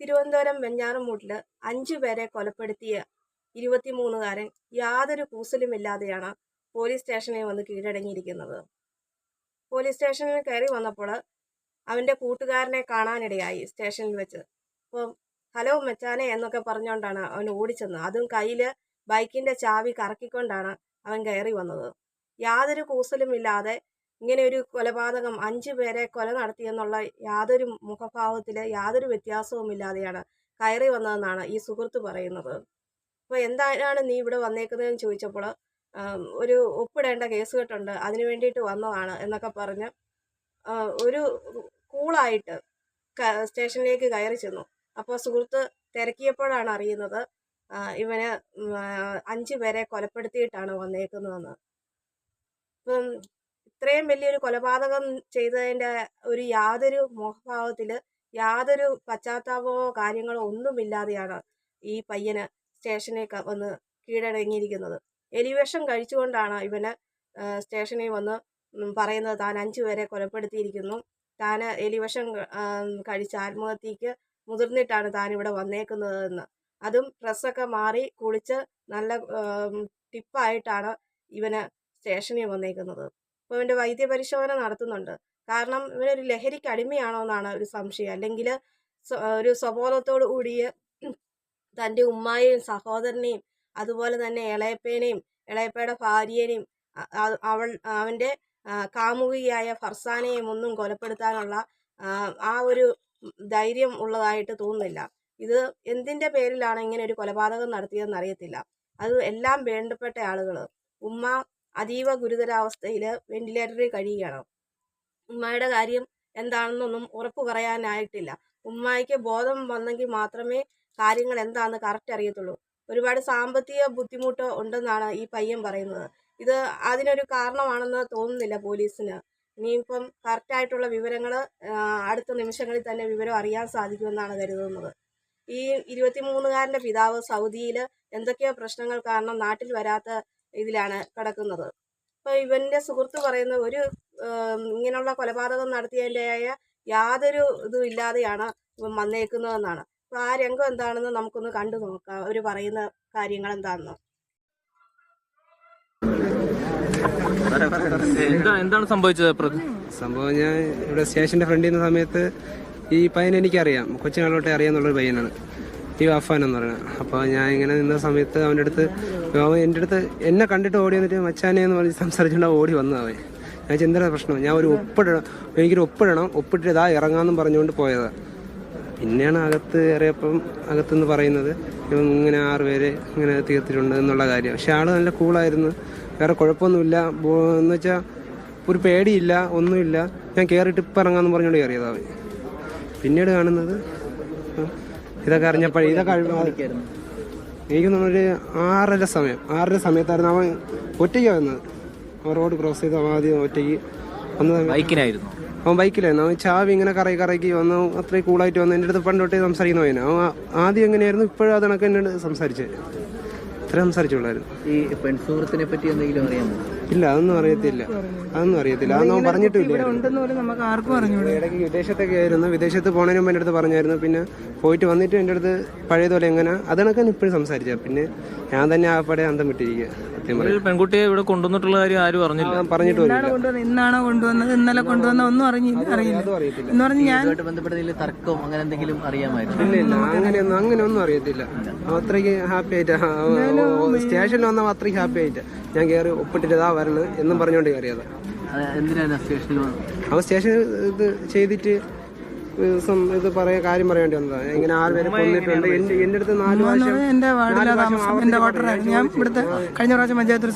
തിരുവനന്തപുരം വെഞ്ഞാറമൂട്ടിൽ അഞ്ചു പേരെ കൊലപ്പെടുത്തിയ ഇരുപത്തിമൂന്നുകാരൻ യാതൊരു കൂസലുമില്ലാതെയാണ് പോലീസ് സ്റ്റേഷനിൽ വന്ന് കീഴടങ്ങിയിരിക്കുന്നത്. പോലീസ് സ്റ്റേഷനിൽ കയറി വന്നപ്പോൾ അവന്റെ കൂട്ടുകാരനെ കാണാനിടയായി സ്റ്റേഷനിൽ വെച്ച്. അപ്പം ഹലോ മച്ചാനെ എന്നൊക്കെ പറഞ്ഞുകൊണ്ടാണ് അവൻ ഓടിച്ചെന്ന്. അതും കയ്യിൽ ബൈക്കിന്റെ ചാവി കറക്കിക്കൊണ്ടാണ് അവൻ കയറി വന്നത്. യാതൊരു കൂസലുമില്ലാതെ ഇങ്ങനെ ഒരു കൊലപാതകം അഞ്ചു പേരെ കൊല നടത്തിയെന്നുള്ള യാതൊരു മുഖഭാവത്തിൽ യാതൊരു വ്യത്യാസവും ഇല്ലാതെയാണ് കയറി വന്നതെന്നാണ് ഈ സുഹൃത്ത് പറയുന്നത്. അപ്പോൾ എന്താണ് നീ ഇവിടെ വന്നേക്കുന്നതെന്ന് ചോദിച്ചപ്പോൾ ഒരു ഒപ്പിടേണ്ട കേസ് കെട്ടുണ്ട് അതിന് വേണ്ടിയിട്ട് വന്നതാണ് എന്നൊക്കെ പറഞ്ഞ് ഒരു കൂളായിട്ട് സ്റ്റേഷനിലേക്ക് കയറി ചെന്നു. അപ്പോൾ സുഹൃത്ത് തിരക്കിയപ്പോഴാണ് അറിയുന്നത് ഇവന് അഞ്ച് പേരെ കൊലപ്പെടുത്തിയിട്ടാണ് വന്നേക്കുന്നതെന്ന്. ഇപ്പം ഇത്രയും വലിയൊരു കൊലപാതകം ചെയ്തതിന്റെ ഒരു യാതൊരു മോഹഭാവത്തിൽ യാതൊരു പശ്ചാത്താപമോ കാര്യങ്ങളോ ഒന്നുമില്ലാതെയാണ് ഈ പയ്യന് സ്റ്റേഷനിൽ വന്ന് കീഴടങ്ങിയിരിക്കുന്നത്. എലിവേഷം കഴിച്ചുകൊണ്ടാണ് ഇവന് സ്റ്റേഷനിൽ വന്ന് പറയുന്നത് താൻ അഞ്ചു പേരെ കൊലപ്പെടുത്തിയിരിക്കുന്നു. താൻ എലിവേഷൻ കഴിച്ച ആത്മഹത്യക്ക് മുതിർന്നിട്ടാണ് താൻ ഇവിടെ വന്നേക്കുന്നതെന്ന്. അതും ഡ്രസ്സൊക്കെ മാറി കുളിച്ച് നല്ല ടിപ്പായിട്ടാണ് ഇവന് സ്റ്റേഷനിൽ വന്നേക്കുന്നത്. ഇവന്റെ വൈദ്യപരിശോധന നടത്തുന്നുണ്ട്. കാരണം ഇവനൊരു ലഹരിക്ക് അടിമയാണോ എന്നാണ് ഒരു സംശയം. അല്ലെങ്കിൽ ഒരു സ്വബോധത്തോടു കൂടിയ തന്റെ ഉമ്മായെയും സഹോദരനെയും അതുപോലെ തന്നെ ഇളയപ്പേനെയും ഇളയപ്പയുടെ ഭാര്യനെയും അവൾ അവന്റെ കാമുകിയായ ഫർസാനെയും ഒന്നും കൊലപ്പെടുത്താനുള്ള ആ ഒരു ധൈര്യം ഉള്ളതായിട്ട് തോന്നുന്നില്ല. ഇത് എന്തിന്റെ പേരിലാണ് ഇങ്ങനെ ഒരു കൊലപാതകം നടത്തിയതെന്ന് അറിയത്തില്ല. അത് എല്ലാം വേണ്ടപ്പെട്ട ആളുകൾ ഉമ്മ അതീവ ഗുരുതരാവസ്ഥയിൽ വെന്റിലേറ്ററിൽ കഴിയുകയാണ് ഉമ്മയുടെ കാര്യം എന്താണെന്നൊന്നും ഉറപ്പ് പറയാനായിട്ടില്ല. ഉമ്മായിക്ക് ബോധം വന്നെങ്കിൽ മാത്രമേ കാര്യങ്ങൾ എന്താണെന്ന് കറക്റ്റ് അറിയത്തുള്ളൂ. ഒരുപാട് സാമ്പത്തിക ബുദ്ധിമുട്ട് ഉണ്ടെന്നാണ് ഈ പയ്യൻ പറയുന്നത്. ഇത് അതിനൊരു കാരണമാണെന്ന് തോന്നുന്നില്ല പോലീസിന്. ഇനിയിപ്പം കറക്റ്റായിട്ടുള്ള വിവരങ്ങൾ അടുത്ത നിമിഷങ്ങളിൽ തന്നെ വിവരം അറിയാൻ സാധിക്കുമെന്നാണ് കരുതുന്നത്. ഈ ഇരുപത്തിമൂന്നുകാരന്റെ പിതാവ് സൗദിയിൽ എന്തൊക്കെയോ പ്രശ്നങ്ങൾ കാരണം നാട്ടിൽ വരാത്ത ഇതിലാണ് കിടക്കുന്നത്. അപ്പോൾ ഇവന്റെ സുഹൃത്ത് പറയുന്ന ഒരു ഇങ്ങനെയുള്ള കൊലപാതകം നടത്തിയതിന്റെതായ യാതൊരു ഇതും ഇല്ലാതെയാണ് ഇവൻ വന്നേക്കുന്നതെന്നാണ്. അപ്പോൾ ആ രംഗം എന്താണെന്ന് നമുക്കൊന്ന് കണ്ടു നോക്കാം. അവർ പറയുന്ന കാര്യങ്ങൾ എന്താണെന്ന്. എന്താ എന്താണ് സംഭവിച്ചത് സംഭവം ഞാൻ ഇവിടെ സ്റ്റേഷന്റെ ഫ്രണ്ടിൽ നിന്ന സമയത്ത് ഈ പയ്യൻ എനിക്കറിയാം. കൊച്ചിനാളോട്ടെ അറിയാന്നുള്ളൊരു പയ്യനാണ്. ഈ അഫാൻ എന്ന് പറയുന്നത് അപ്പോൾ ഞാൻ ഇങ്ങനെ നിന്ന സമയത്ത് അവന്റെ അടുത്ത് അവൻ എന്റെ അടുത്ത് എന്നെ കണ്ടിട്ട് ഓടി വന്നിട്ട് മച്ചാനെ എന്ന് പറഞ്ഞ് സംസാരിച്ചുകൊണ്ട് ഓടി വന്നു അവൻ. ഞാൻ ചിന്തന പ്രശ്നം? ഞാൻ ഒരു ഒപ്പിടണം. എനിക്കൊരു ഒപ്പിടണം. ഒപ്പിട്ടിട്ട് ഇതാ ഇറങ്ങാമെന്നും പറഞ്ഞുകൊണ്ട് പോയത്. പിന്നെയാണ് അകത്ത് കയറിയപ്പം അകത്തുനിന്ന് പറയുന്നത് ഇങ്ങനെ ആറുപേര് ഇങ്ങനെ തീർത്തിട്ടുണ്ട് എന്നുള്ള കാര്യം. പക്ഷെ ആൾ നല്ല കൂളായിരുന്നു വേറെ കുഴപ്പമൊന്നുമില്ല. എന്ന് വെച്ചാൽ ഒരു പേടിയില്ല ഒന്നുമില്ല. ഞാൻ കയറിയിട്ട് ഇപ്പം ഇറങ്ങാമെന്ന് പറഞ്ഞുകൊണ്ട് കയറിയതാവേ പിന്നീട് കാണുന്നത് ഇതൊക്കെ അറിഞ്ഞപ്പോൾ ഇതൊക്കെ എനിക്ക് തോന്നുന്നു ഒരു ആറര സമയം ആറര സമയത്തായിരുന്നു അവൻ ഒറ്റയ്ക്ക് വന്നത്. അവൻ റോഡ് ക്രോസ് ചെയ്ത് അവൻ ആദ്യം ഒറ്റയ്ക്ക് വന്ന് ബൈക്കിലായിരുന്നു. ബൈക്കിനായിരുന്നു അവൻ ബൈക്കിലായിരുന്നു. അവൻ ചാവി ഇങ്ങനെ കറക്കി കറക്കി വന്ന് അത്രയും കൂളായിട്ട് വന്ന്. എന്റെ അടുത്ത് പണ്ട് തൊട്ടേ സംസാരിക്കുന്ന പോയിന് അവൻ ആദ്യം എങ്ങനെയായിരുന്നു ഇപ്പോഴും അത് കണക്ക് എന്നോട് സംസാരിച്ചത് ഇത്ര സംസാരിച്ചുള്ളായിരുന്നു. ഈ പെൺസുഹൃത്തിനെ പറ്റി എന്തെങ്കിലും അറിയാമോ? ഇല്ല അതൊന്നും അറിയത്തില്ല. അതൊന്നും അറിയത്തില്ല. അതൊന്നും പറഞ്ഞിട്ടില്ല ഉണ്ടെന്ന് പോലും നമുക്ക് ആർക്കും അറിഞ്ഞൂടെ. ഇടയ്ക്ക് വിദേശത്തൊക്കെ ആയിരുന്നു. വിദേശത്ത് പോണതിന് മുമ്പ് എന്റെ അടുത്ത് പറഞ്ഞായിരുന്നു. പിന്നെ പോയിട്ട് വന്നിട്ട് എന്റെ അടുത്ത് പഴയതുപോലെ എങ്ങനെ? അത് കണക്കാണ് ഇപ്പോഴും സംസാരിച്ചത് പിന്നെ ഞാൻ തന്നെ ആ പടയെ അന്തം വിട്ടിരിക്കുക സത്യം പറയാം. പെൺകുട്ടിയെ ഇവിടെ കൊണ്ടുവന്നിട്ടുള്ള കാര്യം ആരും അറിഞ്ഞില്ല. ഞാൻ പറഞ്ഞിട്ട് ഇന്നാണ് കൊണ്ടുവന്നത്? ഇന്നാണോ കൊണ്ടുവന്നത്? ഇന്നലെ കൊണ്ടുവന്ന ഒന്നും അറിഞ്ഞില്ല അറിയില്ല. എന്ന് പറഞ്ഞ് ഞാൻ തർക്കം അങ്ങനെ എന്തെങ്കിലും അറിയാമായിരുന്നു? ഇല്ല ഇല്ല. അങ്ങനെയൊന്നും അങ്ങനെയൊന്നും അറിയത്തില്ല. അത്രയ്ക്ക് ഹാപ്പി ആയിട്ട്. സ്റ്റേഷനിൽ വന്നപ്പോ അത്രയ്ക്ക് ഹാപ്പി ആയിട്ട്. ഞാൻ കയറി ഒപ്പിട്ടിട്ട് ഇതാ വരണ് എന്നും പറഞ്ഞുകൊണ്ട് കയറിയതാ അപ്പൊ അവൻ സ്റ്റേഷൻ ഇത് ചെയ്തിട്ട് ഇത് ഇത് പറയാ കാര്യം പറയാൻ വന്നതാ. വന്നതാണ് ഇങ്ങനെ ആറ് പേരെ കൊന്നിട്ടുണ്ട്. എന്റെ അടുത്ത് നാല് പ്രാവശ്യം എന്റെ വാർഡിലെ താമസം എന്റെ ഞാൻ ഇവിടുത്തെ കഴിഞ്ഞ പ്രാവശ്യം പഞ്ചായത്ത്